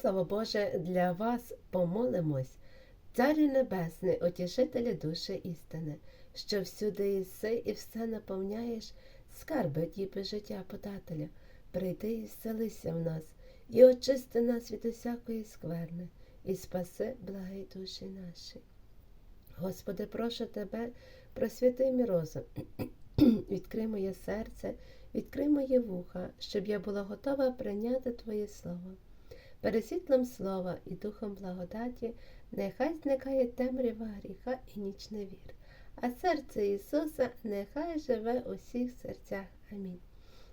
Слава Боже, для вас помолимось, Царю Небесний, утішителю душі істини, що всюди єси і все наповняєш, скарби діби життя подателя, прийди і вселися в нас, і очисти нас від усякої скверни, і спаси благі душі наші. Господи, прошу тебе, просвяти мій розум, відкрий моє серце, відкрий моє вуха, щоб я була готова прийняти Твоє Слово. Перед світлом слова і духом благодаті нехай зникає темрява гріха і нічний вір, а серце Ісуса нехай живе у всіх серцях. Амінь.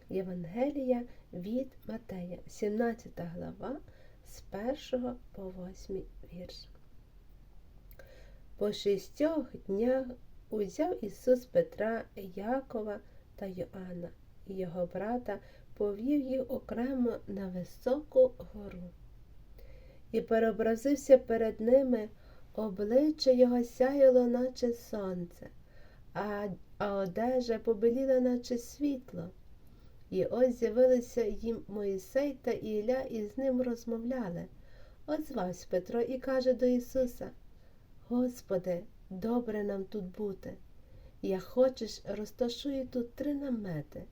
Євангелія від Матея, 17 глава, з 1 по 8 вірш. По шістьох днях узяв Ісус Петра, Якова та Йоанна і його брата повів їх окремо на високу гору. І переобразився перед ними обличчя його сяяло, наче сонце, а, а одежа побеліла, наче світло. І ось з'явилися їм Моїсей та Ілля і з ним розмовляли. Озвався Петро і каже до Ісуса: Господи, добре нам тут бути. Я хочеш, розташую тут три намети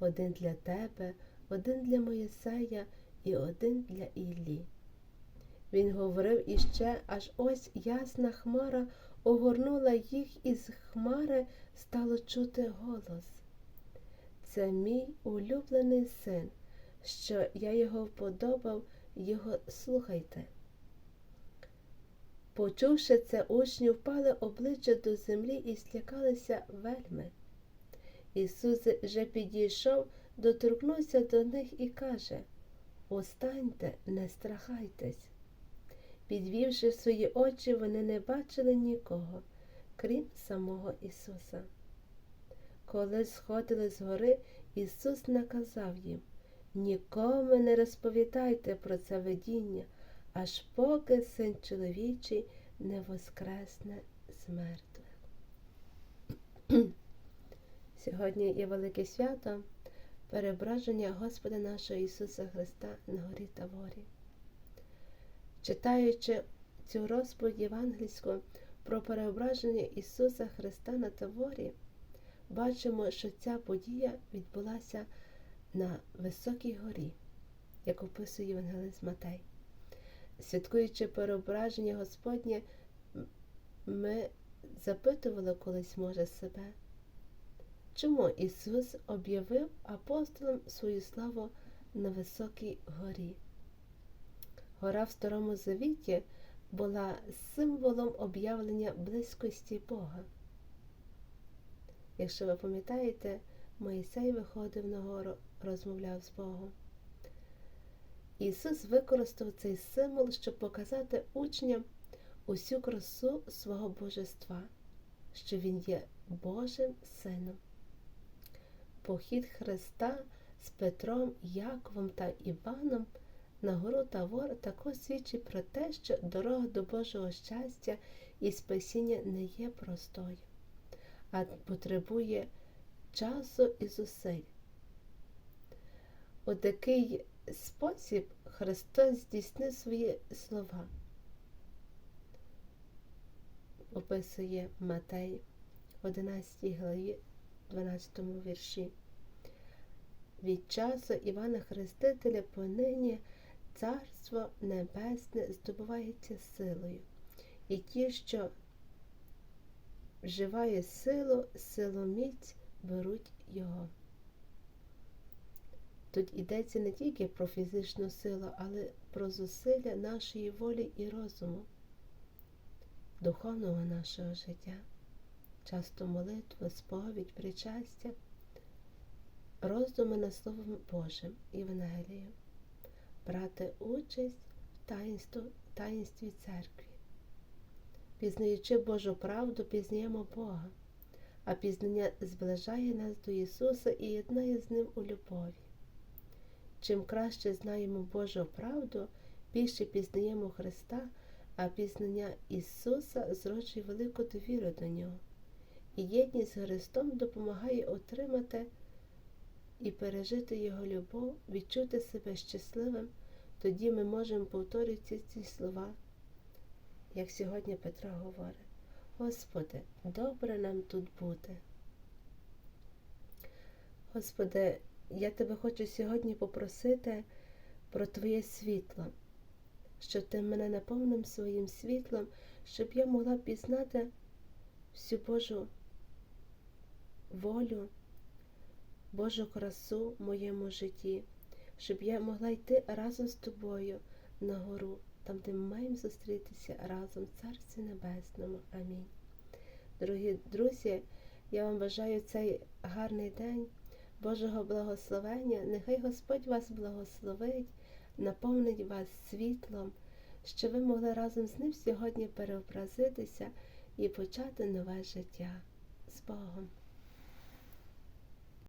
один для тебе, один для Моїсея і один для Іллі. Він говорив іще, аж ось ясна хмара огорнула їх, і з хмари стало чути голос. Це мій улюблений син, що я його вподобав, його слухайте. Почувши це, учні впали обличчя до землі і злякалися вельми. Ісус же підійшов, доторкнувся до них і каже Останьте, не страхайтесь. Підвівши свої очі, вони не бачили нікого, крім самого Ісуса. Коли сходили з гори, Ісус наказав їм нікому не розповідайте про це видіння, аж поки син чоловічий не воскресне з мертвих. Сьогодні є велике свято переображення Господа нашого Ісуса Христа на горі Таворі. Читаючи цю розповідь євангельську про переображення Ісуса Христа на Таворі, бачимо, що ця подія відбулася на високій горі, як описує Євангелист Матей. Святкуючи переображення Господнє, ми запитували колись, може, себе. Чому Ісус об'явив апостолам свою славу на високій горі? Гора в Старому Завіті була символом об'явлення близькості Бога. Якщо ви пам'ятаєте, Моїсей виходив на гору, розмовляв з Богом. Ісус використав цей символ, щоб показати учням усю красу свого божества, що Він є Божим Сином. Похід Христа з Петром, Яковом та Іваном на гору Тавор також свідчить про те, що дорога до Божого щастя і спасіння не є простою, а потребує часу і зусиль. У такий спосіб Христос здійснив свої слова, описує Матей в 11 главі 12 вірші. Від часу Івана Хрестителя понині Царство Небесне здобувається силою, і ті, що вживає силу, силоміць беруть його. Тут йдеться не тільки про фізичну силу, але про зусилля нашої волі і розуму, духовного нашого життя, часто молитва, сповідь, причастя, роздуми над Словом Божим Євангелієм брати участь в таїнстві, таїнстві церкві. Пізнаючи Божу правду, пізнаємо Бога, а пізнання зближає нас до Ісуса і єднає з Ним у любові. Чим краще знаємо Божу правду, більше пізнаємо Христа, а пізнання Ісуса зроджує велику довіру до Нього. І єдність з Христом допомагає отримати і пережити Його любов, відчути себе щасливим, тоді ми можемо повторювати ці слова, як сьогодні Петро говорить. Господи, добре нам тут бути. Господи, я тебе хочу сьогодні попросити про Твоє світло, щоб Ти мене наповнив своїм світлом, щоб я могла пізнати всю Божу волю, Божу красу в моєму житті, щоб я могла йти разом з тобою на гору, там, де ми маємо зустрітися разом в Царстві Небесному. Амінь. Дорогі друзі, я вам бажаю цей гарний день, Божого благословення. Нехай Господь вас благословить, наповнить вас світлом, щоб ви могли разом з ним сьогодні переобразитися і почати нове життя з Богом.